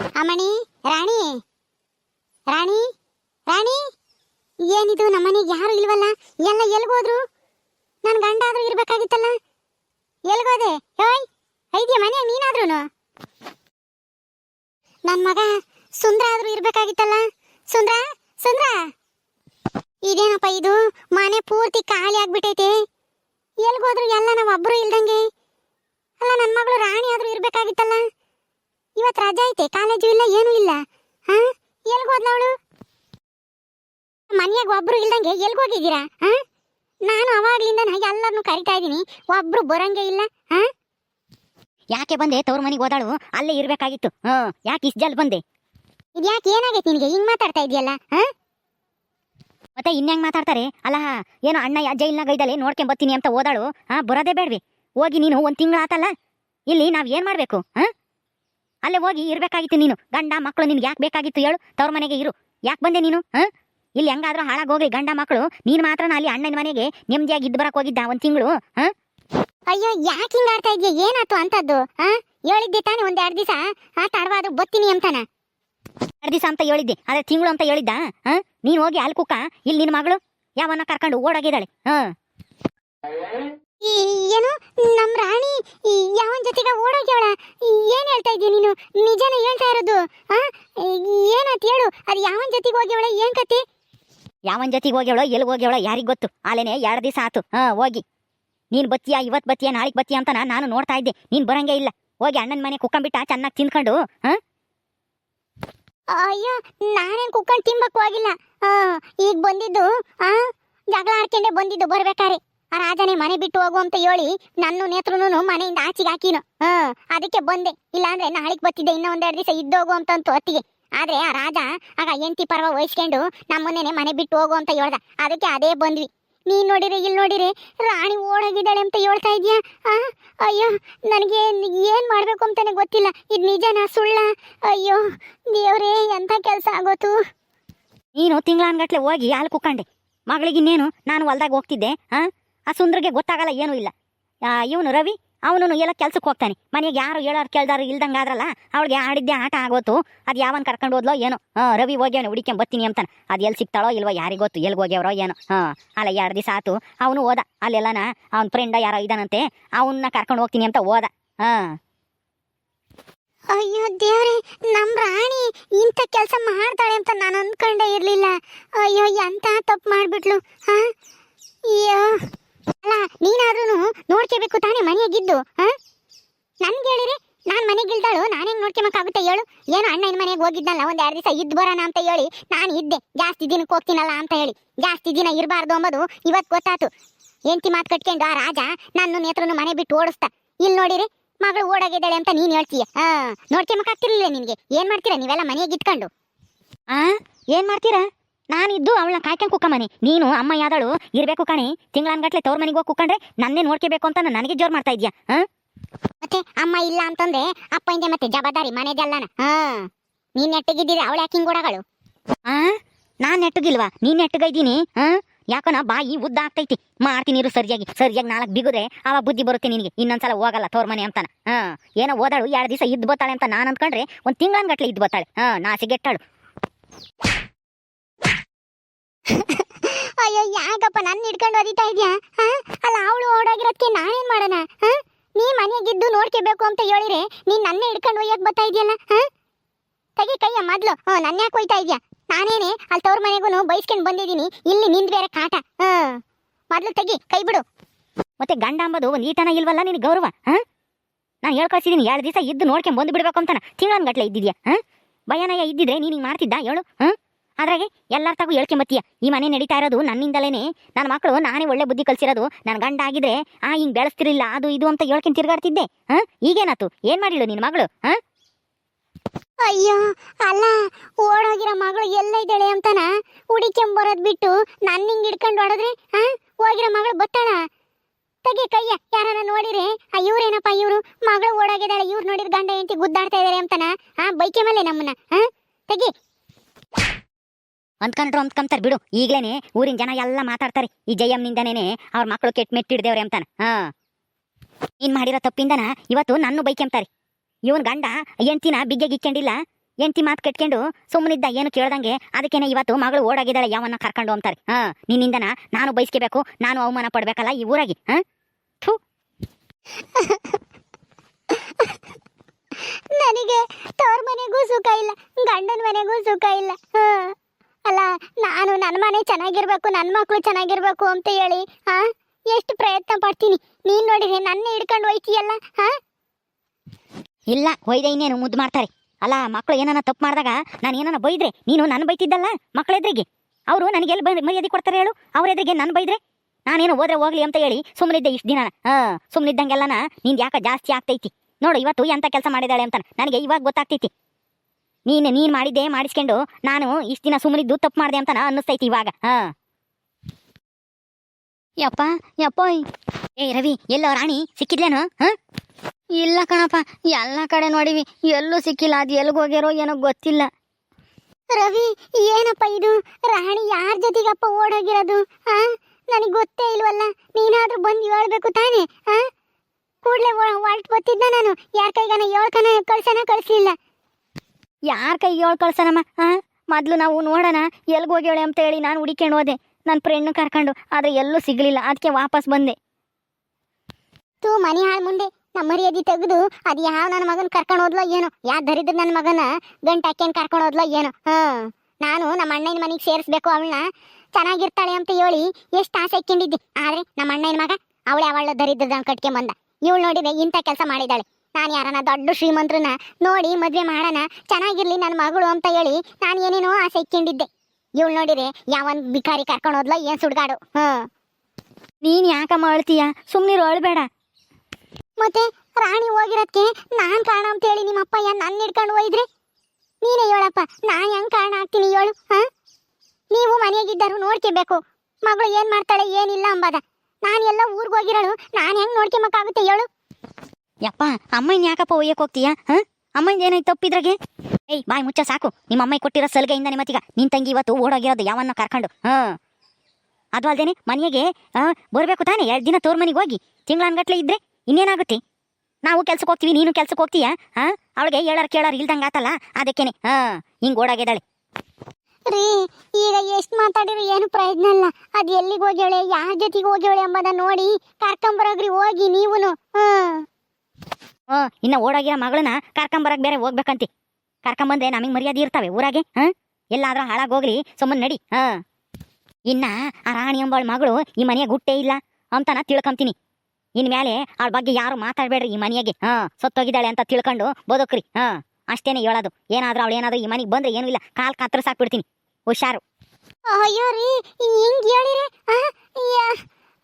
ಅಮ್ಮಣಿ, ರಾಣಿ ರಾಣಿ ರಾಣಿ, ಏನಿದು ನಮ್ಮನೆಗೆ ಯಾರು ಇಲ್ವಲ್ಲ? ಎಲ್ಲ ಎಲ್ಗೋದ್ರು ನನ್ನ ಗಂಡ ಆದ್ರೂ ಇರ್ಬೇಕಾಗಿತ್ತಲ್ಲ? ಎಲ್ಗೋದೆ ಯೋಯ್ ಐದ್ಯ ಮನೆ ನೀನಾದ್ರೂ ನನ್ನ ಮಗ ಸುಂದ್ರ ಆದ್ರೂ ಇರ್ಬೇಕಾಗಿತ್ತಲ್ಲ? ಸುಂದ್ರ ಸುಂದ್ರ? ಇದೇನಪ್ಪ ಇದು? ಮನೆ ಪೂರ್ತಿ ಖಾಲಿ ಆಗ್ಬಿಟ್ಟೈತೆ. ಎಲ್ಗೋದ್ರು ಎಲ್ಲ ನಾವು ಒಬ್ರು ಇಲ್ದಂಗೆ? ಅಲ್ಲ ನನ್ನ ಮಗಳು ರಾಣಿ ಆದ್ರೂ ಇರ್ಬೇಕಾಗಿತ್ತಲ್ಲ? ಇವತ್ತು ರಜೆ ಐತೆ ಕಾಲೇಜು ಇಲ್ಲ ಏನೂ ಇಲ್ಲ. ಹಾ? ಎಲ್ಗೋದ್ಲ ಅವಳು? ಮನೆಯಾಗ ಒಬ್ರು ಇಲ್ದಂಗೆ ಎಲ್ಗೋಗಿದ್ದೀರಾ ಹಾ? ನಾನು ಅವಾಗ್ಲಿಂದ ಎಲ್ಲರನ್ನು ಕರಿತಾ ಇದ್ದೀನಿ ಒಬ್ರು ಬರಂಗೆ ಇಲ್ಲ ಹಾ? ಯಾಕೆ ಬಂದೆ? ತವ್ರ ಮನೆಗೆ ಹೋದಾಳು ಅಲ್ಲೇ ಇರಬೇಕಾಗಿತ್ತು. ಹಾಂ ಯಾಕೆ ಇಷ್ಟು ಜಲ್ ಬಂದೆ? ಇದ್ಯಾಕೆ ಏನಾಗೈತೆ ನಿನಗೆ? ಹಿಂಗೆ ಮಾತಾಡ್ತಾ ಇದೆಯಲ್ಲ ಹಾ? ಮತ್ತೆ ಇನ್ಯಾಂಗೆ ಮಾತಾಡ್ತಾರೆ? ಅಲ್ಲ ಏನೋ ಅಣ್ಣ ಅಜ್ಜ ಇಲ್ಲ ಇದ್ದಲೆ ನೋಡ್ಕೊಂಡ್ ಬರ್ತೀನಿ ಅಂತ ಓದಾಳು ಹಾ ಬರೋದೇ ಬೇಡ್ವಿ. ಹೋಗಿ ನೀನು ಒಂದು ತಿಂಗಳು ಆತಲ್ಲ? ಇಲ್ಲಿ ನಾವು ಏನು ಮಾಡಬೇಕು ಹಾ? ಅಲ್ಲೇ ಹೋಗಿ ಇರ್ಬೇಕಾಗಿತ್ತು ನೀನು. ಗಂಡ ಮಕ್ಕಳು ನಿನ್ಗೆ ಯಾಕೆ ಬೇಕಾಗಿತ್ತು ಹೇಳು. ತವ್ರ ಮನೆಗೆ ಇರು. ಯಾಕೆ ಬಂದೆ ನೀನು? ಹಾ? ಇಲ್ಲಿ ಹೆಂಗಾದ್ರೂ ಹಾಳಾಗೋಗ್ಲಿ ಗಂಡ ಮಕ್ಕಳು ನೀನು ಮಾತ್ರ ಅಲ್ಲಿ ಅಣ್ಣನ ಮನೆಗೆ ನೆಮ್ಮದಿಯಾಗಿ ಇದ್ ಬರಕ್ ಹೋಗಿದ್ದ ಒಂದ್ ತಿಂಗಳು. ಹಾಂ? ಅಯ್ಯೋ ಯಾಕೆ ಹಿಂಗ ಆಡ್ತಾ ಇದೆಯಾ? ಏನಾಯ್ತು ಅಂತದ್ದು? ಹಾಂ? ಹೇಳಿದ್ದೆ ತಾನೆ ಒಂದ್ ಎರಡ್ ದಿವಸ. ಆ ತಡವಾದ್ರು ಬತ್ತೀನಿ ಅಂತಾನ. ಎರಡು ದಿವಸ ಅಂತ ಹೇಳಿದ್ದೆ. ಆದ್ರೆ ತಿಂಗಳು ಅಂತ ಹೇಳಿದ್ದ. ಹಾ? ನೀನ್ ಹೋಗಿ ಅಲ್ಲಿ ಕುಕ್ಕ. ಇಲ್ಲಿ ನಿನ್ ಮಗಳು ಯಾವನ್ನ ಕರ್ಕೊಂಡು ಓಡೋಗಿದ್ದಾಳೆ. ಹಾಂ? ಏನು ನಮ್ಮ ರಾಣಿ ಯಾವನ ಜೊತೆಗ ಓಡೋಗ್ಯವಳ ಏನ್ ಹೇಳ್ತಾ ಇದೀಯ ನೀನು? ನಿಜನ ಹೇಳ್ತಾ ಇರೋದು ಆ? ಏನಾತ್ ಹೇಳು ಅದು ಯಾವನ್ ಜೊತೆಗೆ ಹೋಗ್ಯವಳ ಏನ್ ಕತೆ? ಯಾವನ್ ಜೊತೆಗೆ ಹೋಗ್ಯವಳೋ ಎಲ್ಲಿ ಹೋಗ್ಯವಳೋ ಯಾರಿಗ್ ಗೊತ್ತು? ಆಲೇನೆ ಎರಡು ದಿವಸ ಆತು. ಹಾ ಹೋಗಿ. ನೀನು ಬತ್ತಿಯಾ ಇವತ್ತು ಬತ್ತಿಯಾ ನಾಳೆಗ್ ಬತ್ತಿಯಾ ಅಂತ ನಾನು ನೋಡ್ತಾ ಇದ್ದೆ. ನೀನು ಬರಂಗೇ ಇಲ್ಲ. ಹೋಗಿ ಅಣ್ಣನ ಮನೆ ಕುಕ್ಕಂಬಿಟ್ಟ ಚೆನ್ನಾಗಿ ತಿನ್ಕೊಂಡು ಹಾ? ಅಯ್ಯೋ ನಾನೇನು ಕುಕ್ಕಂಡ್ ತಿನ್ಬೇಕು ಹೋಗಿಲ್ಲ. ಆ ಈಗ ಬಂದಿದ್ದು ಆ? ಜಗಳ ಆಡ್ಕೊಂಡೆ ಬಂದಿದ್ದು ಬರ್ಬೇಕಾರೆ. ಆ ರಾಜನೇ ಮನೆ ಬಿಟ್ಟು ಹೋಗು ಅಂತ ಹೇಳಿ ನನ್ನ ನೇತ್ರನು ಮನೆಯಿಂದ ಆಚೆಗೆ ಹಾಕಿನು. ಹಾ, ಅದಕ್ಕೆ ಬಂದೆ. ಇಲ್ಲಾಂದ್ರೆ ನಾಳೆಗೆ ಬತ್ತಿದ್ದೆ ಇನ್ನೂ ಒಂದೆರಡು ದಿವಸ ಇದ್ದೋಗು ಅಂತಂತು ಅತ್ತಿಗೆ. ಆದ್ರೆ ಆ ರಾಜ, ಆಗ ಎಂತಿ ಪರ್ವ ವಹಿಸ್ಕೊಂಡು ನಮ್ಮನ್ನೇನೆ ಮನೆ ಬಿಟ್ಟು ಹೋಗು ಅಂತ ಹೇಳ್ದ. ಅದಕ್ಕೆ ಅದೇ ಬಂದ್ವಿ. ನೀನ್ ನೋಡಿರಿ ಇಲ್ಲಿ ನೋಡಿರಿ, ರಾಣಿ ಓಡೋಗಿದ್ದಾಳೆ ಅಂತ ಹೇಳ್ತಾ ಇದೀಯಾ? ಅಯ್ಯೋ, ನನಗೆ ಏನ್ ಮಾಡ್ಬೇಕು ಅಂತಾನೆ ಗೊತ್ತಿಲ್ಲ. ಇದು ನಿಜನಾ ಸುಳ್ಳ? ಅಯ್ಯೋ, ದೇವ್ರೇ, ಎಂಥ ಕೆಲಸ ಆಗೋತು? ನೀನು ತಿಂಗಳಾನ್ಗಟ್ಲೆ ಹೋಗಿ ಹಾಲು ಕುಕ್ಕಂಡೆ. ಮಗಳಿಗೆ ಇನ್ನೇನು, ನಾನು ಹೊಲ್ದಾಗ ಹೋಗ್ತಿದ್ದೆ ಹಾ ಆ ಸುಂದ್ರಿಗೆ ಗೊತ್ತಾಗಲ್ಲ, ಏನೂ ಇಲ್ಲ. ಇವನು ರವಿ ಅವನು ಎಲ್ಲ ಕೆಲ್ಸಕ್ಕೆ ಹೋಗ್ತಾನೆ. ಮನೆಗೆ ಯಾರು ಹೇಳೋರು ಕೇಳ್ದಾರು ಇಲ್ದಂಗೆ ಆದ್ರಲ್ಲ, ಅವಳಿಗೆ ಆಡಿದ್ದೆ ಆಟ ಆಗೋತು. ಅದು ಯಾವನ್ ಕರ್ಕೊಂಡು ಹೋದ್ಲೋ ಏನೋ. ಹಾಂ, ರವಿ ಹೋಗ್ಯಾವನು ಹುಡಿಕೊಂಡ್ ಬರ್ತೀನಿ ಅಂತಾನೆ. ಅದು ಎಲ್ಲಿ ಸಿಗ್ತಾಳೋ ಇಲ್ವೋ ಯಾರಿಗೆ ಗೊತ್ತು ಎಲ್ಲಿ ಹೋಗ್ಯವರೋ ಏನೋ. ಹಾಂ, ಅಲ್ಲ, ಎರಡು ದಿವಸ ಆತು. ಅವನು ಹೋದ. ಅಲ್ಲೆಲ್ಲನ ಅವ್ನ ಫ್ರೆಂಡ ಯಾರೋ ಇದ್ದಾನಂತೆ ಅವನ್ನ ಕರ್ಕೊಂಡು ಹೋಗ್ತೀನಿ ಅಂತ ಹೋದ. ಹಾಂ. ಅಯ್ಯೋ ದೇವ್ರೆ, ನಮ್ ರಾಣಿ ಇಂಥ ಕೆಲಸ ಮಾಡ್ತಾಳೆ ಅಂತ ನಾನು ಅಂದ್ಕೊಂಡೇ ಇರ್ಲಿಲ್ಲ. ಅಯ್ಯೋ, ಎಂತ ತಪ್ಪು ಮಾಡ್ಬಿಟ್ಲು, ಹಾಂ? ಅಯ್ಯೋ. ನೀನಾದ್ರೂ ನೋಡ್ಕೋಬೇಕು ತಾನೇ ಮನೆಯಾಗಿದ್ದು, ಹಾ? ನನ್ಗೆ ಹೇಳಿರಿ, ನಾನ್ ನಾನು ನಾನೇನ್ ನೋಡ್ಕೊಬೇಕಾಗುತ್ತೆ ಹೇಳು? ಏನು ಅಣ್ಣ ಇನ್ ಮನೆಗೆ ಹೋಗಿದ್ನಲ್ಲ, ಒಂದ್ ಎರಡು ದಿವಸ ಇದ್ದು ಬರೋಣ ಅಂತ ಹೇಳಿ, ನಾನು ಇದ್ದೆ, ಜಾಸ್ತಿ ದಿನಕ್ಕೆ ಹೋಗ್ತೀನಲ್ಲ ಅಂತ ಹೇಳಿ, ಜಾಸ್ತಿ ದಿನ ಇರಬಾರ್ದು ಅಂಬೋದು ಇವತ್ತು ಗೊತ್ತಾತು. ಹೆಂಡತಿ ಮಾತು ಕಟ್ಕೊಂಡು ಆ ರಾಜ ನನ್ನ ನೇತ್ರನು ಮನೆ ಬಿಟ್ಟು ಓಡಿಸ್ತಾ ಇಲ್ಲಿ ನೋಡಿರಿ, ಮಗಳು ಓಡಾಗಿದ್ದಾಳೆ ಅಂತ ನೀನ್ ಹೇಳ್ತೀಯ? ಹಾ ನೋಡ್ಕೊಬೇಕಾಗ್ತಿರ್ಲಿಲ್ಲ ನಿನ್ಗೆ, ಏನ್ ಮಾಡ್ತೀರಾ ನೀವೆಲ್ಲ ಮನೆಗೆ ಇಟ್ಕೊಂಡು ಆ, ಏನ್ ಮಾಡ್ತೀರಾ? ನಾನಿದ್ದು ಅವಳನ್ನ ಕಾಯ್ಕೊಂಡು ಕುಕ್ಕಮನಿ ನೀನು ಅಮ್ಮ ಯಾದಳು ಇರ್ಬೇಕು ಕಣಿ. ತಿಂಗಳನ್ಗಟ್ಲೆ ತವ್ರ ಮನೆಗೆ ಹೋಗಿ ಕುಕ್ಕಂಡ್ರೆ ನನ್ನೇ ನೋಡ್ಕೋಬೇಕು ಅಂತ ನನಗೆ ಜೋರ್ ಮಾಡ್ತಾ ಇದ್ಯಾ? ಹಾ? ಮತ್ತೆ ಅಮ್ಮ ಇಲ್ಲ ಅಂತಂದ್ರೆ ಅಪ್ಪ ಹಿಂದೆ ಮತ್ತೆ ಜವಾಬ್ದಾರಿ ಮನೆದಲ್ಲನ ಹಾ. ನೀನ್ ನೆಟ್ಟಗಿದ್ದೀರಿ ಅವಳು ಯಾಕೆ ಹಿಂಗ್ ಓಡಾಗಳು ಆ? ನಾನ್ ನೆಟ್ಟಗಿಲ್ವಾ? ನೀನ್ ನೆಟ್ಟಗೈದೀನಿ? ಹಾ? ಯಾಕನ ಬಾಯಿ ಉದ್ದ ಆಗ್ತೈತಿ. ಮಾಡ್ತೀನಿ ಇರು ಸರಿಯಾಗಿ. ಸರಿಯಾಗಿ ನಾಲ್ಕು ಬಿಗುದ್ರೆ ಅವ ಬುದ್ಧಿ ಬರುತ್ತೆ ನಿನಗೆ. ಇನ್ನೊಂದ್ಸಲ ಹೋಗಲ್ಲ ತೋರ್ ಮನೆ ಅಂತಾನ. ಹಾ? ಏನೋ ಓದಾಳು ಎರಡು ದಿವಸ ಇದ್ದು ಬತ್ತಾಳೆ ಅಂತ ನಾನು ಅಂದ್ಕೊಂಡ್ರೆ ಒಂದ್ ತಿಂಗಳನ್ಗಟ್ಲೆ ಇದ್ದು ಬತ್ತಾಳೆ ಹಾ ನಾಸಿಗೆಟ್ಟಾಳು. ಅಯ್ಯೋ, ಯಾಕಪ್ಪ ನನ್ನ ಹಿಡ್ಕೊಂಡು ಒದಿತಾ ಇದ್ಯಾ? ಅಲ್ಲ, ಅವಳು ಓಡಾಗಿರೋದಕ್ಕೆ ನಾನೇನ್ ಮಾಡೋಣ? ಹಾ? ನೀ ಮನೆಗಿದ್ದು ನೋಡ್ಕೋಬೇಕು ಅಂತ ಹೇಳಿರೆ ನೀನ್ ನನ್ನ ಹಿಡ್ಕೊಂಡು ಒಯ್ಯಕ್ ಬರ್ತಾ ಇದೆಯಲ್ಲ ತೆಗಿ ಕೈಯ ಮೊದ್ಲು. ಹಾ ನನ್ನ ಯಾಕೆ ಒಯ್ತಾ ಇದ್ಯಾ? ನಾನೇನೆ ಅಲ್ಲಿ ತವ್ರ ಮನೆಗೂ ಬೈಸ್ಕೊಂಡು ಬಂದಿದ್ದೀನಿ. ಇಲ್ಲಿ ನಿಂದ್ ಬೇರೆ ಕಾಟ. ಹಾ. ಮೊದ್ಲು ತಗಿ, ಕೈ ಬಿಡು. ಮತ್ತೆ ಗಂಡ ಅಂಬದು ಈಟನ ಇಲ್ವಲ್ಲ ನಿನಗೆ ಗೌರವ? ಹಾ? ನಾನು ಹೇಳ್ಕೊಳ್ಸಿದ್ದೀನಿ ಎರಡು ದಿವಸ ಇದ್ದು ನೋಡ್ಕೊಂಡ್ ಬಂದು ಬಿಡ್ಬೇಕು ಅಂತಾನ ತಿಂಗಳನ್ಗಟ್ಲೆ ಇದ್ದಿದ್ಯಾ? ಹಾ? ಭಯನಯ್ಯ ಇದ್ದಿದ್ರೆ ನೀನು ಹಿಂಗೆ ಮಾಡ್ತಿದ್ದ? ಹೇಳು. ಹಾ? ಅದ್ರಾಗೆ ಎಲ್ಲಾರ ತಗು ಹೇಳ್ಕೊಂಬತ್ತೀಯ. ಈ ಮನೆ ನಡೀತಾ ಇರೋದು ನನ್ನಿಂದಲೇನೆ. ನನ್ನ ಮಕ್ಕಳು ನಾನೇ ಒಳ್ಳೆ ಬುದ್ಧಿ ಕಲ್ಸಿರೋದು. ನನ್ನ ಗಂಡ ಆಗಿದ್ರೆ, ಆ, ಹಿಂಗೆ ಬೆಳೆಸ್ತಿರಲಿಲ್ಲ, ಅದು ಇದು ಅಂತ ಹೇಳ್ಕೊಂಡ್ ತಿರ್ಗಾಡ್ತಿದ್ದೆ. ಹಾ? ಈಗೇನಾತು? ಏನ್ ಮಾಡಿಲ್ಲ ನಿನ್ನ ಮಗಳು? ಹಾ? ಅಯ್ಯೋ, ಅಲ್ಲ, ಓಡೋಗಿರೋ ಮಗಳು ಎಲ್ಲ ಇದ್ದಾಳೆ ಅಂತಾನ? ಹುಡಿಕೊಂಬರೋದ್ ಬಿಟ್ಟು ನನ್ನ ಹಿಂಗೆ ಹಿಡ್ಕೊಂಡು ಹೊಡೆದ್ರೆ ಹಾ? ಹೋಗಿರೋ ಮಗಳು ಬತ್ತಾಳ? ತೆಗಿ ಕೈಯ ಯಾರನ್ನ ನೋಡಿರಿ ಆ, ಇವ್ರೇನಪ್ಪ ಇವ್ರು? ಮಗಳು ಓಡೋಗಿದ್ದಾಳೆ, ಇವ್ರು ನೋಡಿದ್ರೆ ಗಂಡ ಹೆಂಡತಿ ಗುದ್ದಾಡ್ತಾ ಇದಾರೆ ಅಂತಾನ? ಹಾ, ಬೈಕೆ ಮೇಲೆ ನಮ್ಮನ್ನ, ಹಾ? ತೆಗಿ ಅಂದ್ಕೊಂಡ್ರು ಅಂದ್ಕೊಂತಾರೆ, ಬಿಡು. ಈಗ್ಲೇನೆ ಊರಿನ ಜನ ಎಲ್ಲ ಮಾತಾಡ್ತಾರೆ. ಈ ಜಯಮ್ನಿಂದನೇನೆ ಅವ್ರ ಮಕ್ಕಳು ಕೆಟ್ಟ ಮೆಟ್ಟಿಡ್ದೇವ್ರೆ ಅಂತಾನ. ಹಾ. ನೀನ್ ಮಾಡಿರೋ ತಪ್ಪಿಂದನ ಇವತ್ತು ನನ್ನ ಬೈಕೆಂತಾರೆ ಇವನ್ ಗಂಡ ಎಂತಿನ ಬಿಗ್ಗೆ ಗಿಕ್ಕೊಂಡಿಲ್ಲ ಎಂತಿ ಮಾತು ಕಟ್ಕೊಂಡು ಸುಮ್ಮನಿದ್ದ ಏನು ಕೇಳ್ದಂಗೆ ಅದಕ್ಕೇನೆ ಇವತ್ತು ಮಗಳು ಓಡಾಗಿದ್ದಾಳೆ, ಯಾವನ್ನ ಕರ್ಕೊಂಡು ಅಂತಾರೆ ಹಾ. ನಿನ್ನಿಂದನ ನಾನು ಬಯಸ್ಕೋಬೇಕು ನಾನು ಅವಮಾನ ಪಡ್ಬೇಕಲ್ಲ ಈ ಊರಾಗಿ. ಹಾ? ನನಗೆ ತವ್ರ ಮನೆಗೂ ಸುಖ ಇಲ್ಲ, ಗಂಡನ ಮನೆಗೂ ಸುಖ ಇಲ್ಲ. ಹಾ. ಅಲ್ಲ, ನಾನು ನನ್ನ ಮನೆ ಚೆನ್ನಾಗಿರ್ಬೇಕು, ನನ್ನ ಮಕ್ಕಳು ಚೆನ್ನಾಗಿರ್ಬೇಕು ಅಂತ ಹೇಳಿ ಹಾ ಎಷ್ಟು ಪ್ರಯತ್ನ ಪಡ್ತೀನಿ. ನೀನ್ ನೋಡಿದ್ರೆ ನನ್ನ ಹಿಡ್ಕೊಂಡು ಹೋಯ್ತೀಯಲ್ಲ ಹಾ ಇಲ್ಲ ಒಯ್ದೆ ಇನ್ನೇನು, ಮುದ್ದು ಮಾಡ್ತಾರೆ. ಅಲ್ಲ ಮಕ್ಕಳು ಏನಾನ ತಪ್ಪು ಮಾಡಿದಾಗ ನಾನು ಏನಾನ ಬೈದ್ರೆ? ನೀನು ನನ್ನ ಬೈತಿದ್ದಲ್ಲ ಮಕ್ಕಳ ಎದುರಿಗೆ. ಅವರು ನನಗೆ ಎಲ್ಲಿ ಮರ್ಯಾದೆ ಕೊಡ್ತಾರೆ ಹೇಳು? ಅವ್ರ ಎದುರಿಗೆ ನಾನು ಬೈದ್ರೆ? ನಾನೇನು ಹೋದ್ರೆ ಹೋಗ್ಲಿ ಅಂತ ಹೇಳಿ ಸುಮ್ಮನಿದ್ದೆ ಇಷ್ಟು ದಿನ. ಹಾ ಸುಮ್ಮನಿದ್ದಂಗೆಲ್ಲನ ನಿಂದು ಯಾಕೆ ಜಾಸ್ತಿ ಆಗ್ತೈತಿ. ನೋಡು, ಇವತ್ತು ಎಂತ ಕೆಲಸ ಮಾಡಿದಾಳೆ ಅಂತ ನನಗೆ ಇವಾಗ ಗೊತ್ತಾಗ್ತೈತಿ. ನೀನು ನೀನ್ ಮಾಡಿದ್ದೆ ಮಾಡಿಸ್ಕೊಂಡು ನಾನು ಇಷ್ಟು ದಿನ ಸುಮ್ಮನಿದ್ದು ತಪ್ಪು ಮಾಡಿದೆ ಅಂತ ಅನ್ನಿಸ್ತೈತಿ ಇವಾಗ. ಹಾ. ಯಪ್ಪ ಯಪ್ಪ. ಏ ರವಿ ಎಲ್ಲೋ ರಾಣಿ ಸಿಕ್ಕಿದ್ಲೇನು? ಹಾ? ಇಲ್ಲ ಕಣಪ್ಪ ಎಲ್ಲ ಕಡೆ ನೋಡಿವಿ. ಎಲ್ಲೂ ಸಿಕ್ಕಿಲ್ಲ ಅದು ಎಲ್ಲಿಗೆ ಹೋಗ್ಯಾರೋ ಏನೋ ಗೊತ್ತಿಲ್ಲ. ರವಿ ಏನಪ್ಪ ಇದು? ರಾಣಿ ಯಾರ ಜೊತೆಗಪ್ಪ ಓಡೋಗಿರೋದು? ಹಾ? ನನಗೆ ಗೊತ್ತೇ ಇಲ್ವಲ್ಲ ನೀನಾದ್ರೂ ಬಂದು ಹೇಳ್ಬೇಕು ತಾನೇ? ಆ ಕೂಡಲೇ ಹೊಲ್ಟ್ ಬತ್ತಿದ್ದ ನಾನು. ಯಾರ ಕೈಗಾನ ಹೇಳ್ಕನ ಕಳ್ಸನ ಕಳಿಸ್ಲಿಲ್ಲ. ಯಾರ ಕೈ ಹೇಳಿ ಕಳ್ಸನಮ್ಮ? ಹಾ ಮೊದಲು ನಾವು ನೋಡೋಣ, ಎಲ್ಗೆ ಹೋಗ್ಯಾಳೆ ಅಂತ ಹೇಳಿ ನಾನು ಹುಡಿಕೊಂಡು ಹೋದೆ. ನನ್ನ ಫ್ರೆಂಡ್ನ ಕರ್ಕೊಂಡು, ಆದರೆ ಎಲ್ಲೂ ಸಿಗಲಿಲ್ಲ ಅದಕ್ಕೆ ವಾಪಸ್ ಬಂದೆ. ತೂ ಮನೆ ಹಾಳು ಮುಂದೆ ನಮ್ಮ ಮರ್ಯಾದೆ ತೆಗೆದು, ಅದು ಯಾವ ನನ್ನ ಮಗನ ಕರ್ಕೊಂಡು ಹೋದ್ಲೋ ಏನೋ? ಯಾ ದರಿದ್ರ ನನ್ನ ಮಗನ? ಗಂಟು ಹಾಕ್ಯನ್ ಕರ್ಕೊಂಡು ಹೋದ್ಲೋ ಏನೋ? ಹಾಂ. ನಾನು ನಮ್ಮ ಅಣ್ಣನ ಮನೆಗೆ ಸೇರಿಸ್ಬೇಕು ಅವಳನ್ನ ಚೆನ್ನಾಗಿರ್ತಾಳೆ ಅಂತ ಹೇಳಿ ಎಷ್ಟು ಆಸೆ ಇಕ್ಕೊಂಡಿದ್ದೆ. ಆದರೆ ನಮ್ಮ ಅಣ್ಣನ ಮಗ, ಅವಳೆ ಅವಳ ದರಿದ್ರದ ಕಟ್ಕೆ ಬಂದ. ಇವಳು ನೋಡಿದೆ ಇಂಥ ಕೆಲಸ ಮಾಡಿದಾಳೆ. ನಾನು ಯಾರನ್ನ ದೊಡ್ಡ ಶ್ರೀಮಂತ್ರನ ನೋಡಿ ಮದುವೆ ಮಾಡೋಣ ಚೆನ್ನಾಗಿರ್ಲಿ ನನ್ನ ಮಗಳು ಅಂತ ಹೇಳಿ ನಾನು ಏನೇನೋ ಆಸೆ ಇಕ್ಕೊಂಡಿದ್ದೆ. ಇವಳು ನೋಡಿದ್ರೆ ಯಾವನ್ ಬಿಕಾರಿ ಕರ್ಕೊಂಡು ಹೋದ್ಲ ಏನು ಸುಡ್ಗಾಡು? ಹಾ. ನೀನು ಯಾಕಮ್ಮ ಅಳ್ತೀಯ? ಸುಮ್ಮನಿರು ಅಳ್ಬೇಡ. ಮತ್ತೆ ರಾಣಿ ಹೋಗಿರೋದಕ್ಕೆ ನಾನು ಕಾರಣ ಅಂತ ಹೇಳಿ ನಿಮ್ಮ ಅಪ್ಪ ಯಾ ನನ್ನ ಹಿಡ್ಕೊಂಡು ಹೋಯ್ದ್ರಿ? ನೀನೇ ಹೇಳಪ್ಪ ನಾನು ಹೆಂಗ್ ಕಾರಣ ಆಗ್ತೀನಿ ಹೇಳು ಹಾಂ? ನೀವು ಮನೆಯಾಗಿದ್ದರು ನೋಡ್ಕೋಬೇಕು ಮಗಳು ಏನು ಮಾಡ್ತಾಳೆ ಏನಿಲ್ಲ ಅಂಬದ. ನಾನು ಎಲ್ಲ ಊರಿಗೆ ಹೋಗಿರೋಳು ನಾನು ಹೆಂಗ್ ನೋಡ್ಕೊಂಬಕ್ಕಾಗುತ್ತೆ ಹೇಳು? ಯಪ್ಪ ಅಮ್ಮನ್ ಯಾಕಪ್ಪ ಒಯ್ಯಕ್ಕೆ ಹೋಗ್ತೀಯಾ? ಹಾ? ಅಮ್ಮನ ಏನಾಯ್ತು ತಪ್ಪಿದ್ರಾಗೆ? ಏಯ್, ಬಾಯ್ ಮುಚ್ಚ, ಸಾಕು. ನಿಮ್ಮ ಅಮ್ಮ ಕೊಟ್ಟಿರೋ ಸಲಿಗೆಯಿಂದ ನಿಮ್ಮತ್ತೀಗ ನಿನ್ ತಂಗಿ ಇವತ್ತು ಓಡೋಗಿರೋದು ಯಾವನ್ನ ಕರ್ಕೊಂಡು? ಹಾ. ಅದು ಅಲ್ದೇನೆ ಮನೆಗೆ ಬರಬೇಕು ತಾನೇ? ಎರಡು ದಿನ ತೋರ್ ಮನೆಗೆ ಹೋಗಿ. ತಿಂಗಳನ್ಗಟ್ಲೆ ಇದ್ರೆ ಇನ್ನೇನಾಗುತ್ತೆ? ನಾವು ಕೆಲ್ಸಕ್ಕೆ ಹೋಗ್ತೀವಿ, ನೀನು ಕೆಲ್ಸಕ್ಕೆ ಹೋಗ್ತೀಯಾ? ಹಾ? ಅವಳಿಗೆ ಹೇಳಾರ ಕೇಳಾರ ಇಲ್ದಂಗೆ ಆತಲ್ಲ? ಅದಕ್ಕೇನೆ. ಹಾ, ಹಿಂಗ್ ಓಡಾಗಿದ್ದಾಳೆ. ರೀ, ಈಗ ಎಷ್ಟ್ ಮಾತಾಡಿದ್ರು ಏನು ಪ್ರಯೋಜನ ಇಲ್ಲ. ಅದು ಎಲ್ಲಿಗೆ ಹೋಗ್ಯಾಳೆ, ಯಾರ ಜೊತೆಗೆ ಹೋಗ್ಯಾಳೆ ಎಂಬುದ ನೋಡಿ ಕರ್ಕೊಂಬರೋಗ್ರಿ, ಹೋಗಿ ನೀವುನು. ಹ್ಮ್ ಹ್ಞೂ ಇನ್ನ ಓಡಾಗಿರೋ ಮಗಳನ್ನ ಕರ್ಕೊಂಬರಕ್ ಬೇರೆ ಹೋಗ್ಬೇಕಂತಿ. ಕರ್ಕೊಂಬಂದ್ರೆ ನಮಗೆ ಮರ್ಯಾದೆ ಇರ್ತಾವೆ ಊರಾಗೆ, ಹಾ? ಎಲ್ಲಾದ್ರೂ ಹಾಳಾಗೋಗ್ಲಿ ಸುಮ್ಮನೆ ನಡಿ, ಹ? ಇನ್ನ ಆ ರಾಣಿ ಎಂಬಳ ಮಗಳು ಈ ಮನೆಯ ಗುಟ್ಟೆ ಇಲ್ಲ ಅಂತ ನಾ ತಿಳ್ಕೊಂತೀನಿ ಇನ್ಮೇಲೆ ಅವಳ ಬಗ್ಗೆ ಯಾರು ಮಾತಾಡ್ಬೇಡ್ರಿ ಈ ಮನೆಯಾಗೆ, ಹಾ? ಸತ್ತೋಗಿದ್ದಾಳೆ ಅಂತ ತಿಳ್ಕೊಂಡು ಬದುಕ್ರಿ, ಹಾ? ಅಷ್ಟೇನೆ ಹೇಳೋದು. ಏನಾದ್ರೂ ಅವಳು ಏನಾದ್ರೂ ಈ ಮನೆಗೆ ಬಂದ್ರೆ ಏನೂ ಇಲ್ಲ. ಕಾಲ್ ಕತ್ರ ಸಾಕ್ಬಿಡ್ತೀನಿ ಹುಷಾರು. ಅಯ್ಯೋ ರೀ, ಹಿಂಗ್ ಹೇಳಿರಿ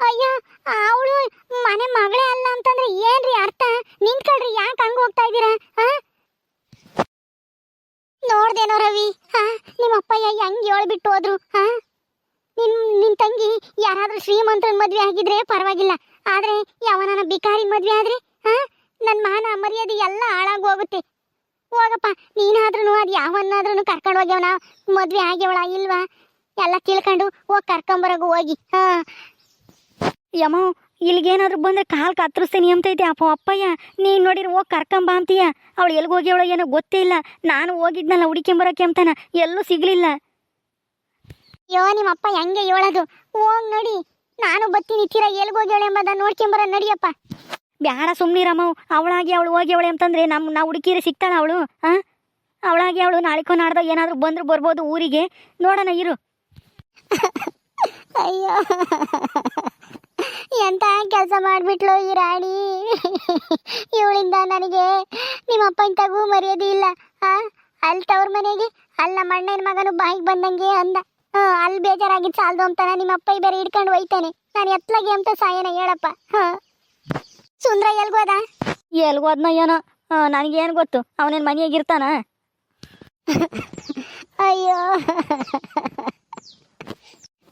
ಅಯ್ಯೋ, ಅವಳು ಮನೆ ಮಗಳೇ ಅಲ್ಲ ಅಂತಂದ್ರೆ ಏನ್ರಿ ಅರ್ಥ? ನಿಂತ್ಕೊಳ್ರಿ, ಯಾಕೆ ಹಂಗ ಹೋಗ್ತಾ ಇದ್ದೀರಾ? ನೋಡ್ದೇನೋ ರವಿ ಹಾ ನಿಮ್ಮ ಅಪ್ಪಯ್ಯ ಹೆಂಗ್ ಹೇಳ್ಬಿಟ್ಟು ಹೋದ್ರು ಹಾ ನಿನ್ ನಿನ್ ತಂಗಿ ಯಾರಾದ್ರೂ ಶ್ರೀಮಂತನ ಮದ್ವೆ ಆಗಿದ್ರೆ ಪರವಾಗಿಲ್ಲ, ಆದ್ರೆ ಯಾವನ ಬಿಕಾರಿ ಮದ್ವೆ ಆದ್ರೆ ಹಾ ನನ್ ಮಾನ ಮರ್ಯಾದೆ ಎಲ್ಲ ಹಾಳಾಗಿ ಹೋಗುತ್ತೆ. ಹೋಗಪ್ಪ ನೀನಾದ್ರೂ ಅದು ಯಾವನ್ನಾದ್ರೂ ಕರ್ಕೊಂಡು ಹೋಗ್ಯವನ? ಮದ್ವೆ ಆಗ್ಯವಳ ಇಲ್ವಾ? ಎಲ್ಲ ತಿಳ್ಕೊಂಡು ಹೋಗಿ ಕರ್ಕೊಂಬರೋಗು ಹೋಗಿ ಹಾ ಯಮ್ಮ ಇಲ್ಲಿಗೇನಾದ್ರೂ ಬಂದ್ರೆ ಕಾಲು ಕತ್ತರಿಸ್ತೀನಿ ಅಂತೈತೆ ಅಪ್ಪ ಅಪ್ಪಯ್ಯ ನೀನು ನೋಡಿರಿ ಹೋಗಿ ಕರ್ಕೊಂಬ ಅಂತೀಯ? ಅವಳು ಎಲ್ಲಿಗೆ ಹೋಗ್ಯವಳೋ ಏನೋ ಗೊತ್ತೇ ಇಲ್ಲ. ನಾನು ಹೋಗಿದ್ನಲ್ಲ ಹುಡುಕೊಂಬರಕ್ಕೆ ಅಂತಾನ. ಎಲ್ಲೂ ಸಿಗ್ಲಿಲ್ಲ. ಅಯ್ಯೋ ನಿಮ್ಮ ಅಪ್ಪ ಹೆಂಗೆ ಹೇಳೋದು? ಹೋಗ್ ನೋಡಿ. ನಾನು ಬತ್ತೀನಿ ತೀರಾ ಹೋಗ್ಯವಳೆ ಎಂಬುದ ನೋಡ್ಕೊಂಬರ ನಡಿಯಪ್ಪ. ಬ್ಯಾಡ ಸುಮ್ನಿರಮ್ಮ ಅವಳಾಗಿ ಅವಳು ಹೋಗ್ಯವಳೆ ಅಂತಂದ್ರೆ ನಮ್ಮ ನಾವು ಹುಡುಕಿರಿ ಸಿಗ್ತಾಳ ಅವಳು? ಹಾಂ ಅವಳಾಗಿ ಅವಳು ನಾಳಿಕೋ ನಾಡ್ದ ಏನಾದರೂ ಬಂದ್ರು ಬರ್ಬೋದು ಊರಿಗೆ. ನೋಡೋಣ ಇರು. ಅಯ್ಯೋ. ಎಂತ ಕೆಲಸ ಮಾಡ್ಬಿಟ್ಲು ಈ ರಾಣಿ? ಇವಳಿಂದ ನನಗೆ ನಿಮ್ಮ ಅಪ್ಪನ ತಗು ಮರ್ಯಾದೆ ಇಲ್ಲ. ಆ ಅಲ್ಲಿ ತವ್ರ ಮನೆಗೆ ಅಲ್ಲಿ ನಮ್ಮ ಅಣ್ಣನ ಮಗನು ಬಾಯಿಗೆ ಬಂದಂಗೆ ಅಂದ. ಅಲ್ಲಿ ಬೇಜಾರಾಗಿದ್ದು ಸಾಲದು ಅಂತಾನ ನಿಮ್ಮ ಅಪ್ಪ ಬೇರೆ ಹಿಡ್ಕೊಂಡು ಹೋಯ್ತಾನೆ ನಾನು ಎತ್ಲಾಗೆ ಅಂತ ಸಾಯನ ಹೇಳಪ್ಪ. ಹಾ. ಸುಂದ್ರ ಎಲ್ಗೋದ ಎಲ್ಗೋದ್ನ ಏನೋ ನನಗೇನು ಗೊತ್ತು ಅವನೇನು ಮನೆಯಾಗಿರ್ತಾನ ಅಯ್ಯೋ.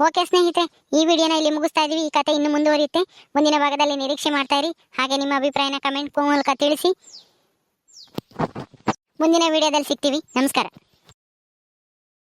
ಓಕೆ ಸ್ನೇಹಿತರೆ, ಈ ವಿಡಿಯೋನ ಇಲ್ಲಿ ಮುಗಿಸ್ತಾ ಇದೀವಿ. ಈ ಕತೆ ಇನ್ನು ಮುಂದುವರಿಯುತ್ತೆ. ಮುಂದಿನ ಭಾಗದಲ್ಲಿ ನಿರೀಕ್ಷೆ ಮಾಡ್ತಾ ಇರಿ. ಹಾಗೆ ನಿಮ್ಮ ಅಭಿಪ್ರಾಯನ ಕಮೆಂಟ್ ಮೂಲಕ ತಿಳಿಸಿ. ಮುಂದಿನ ವಿಡಿಯೋದಲ್ಲಿ ಸಿಗ್ತೀವಿ. ನಮಸ್ಕಾರ.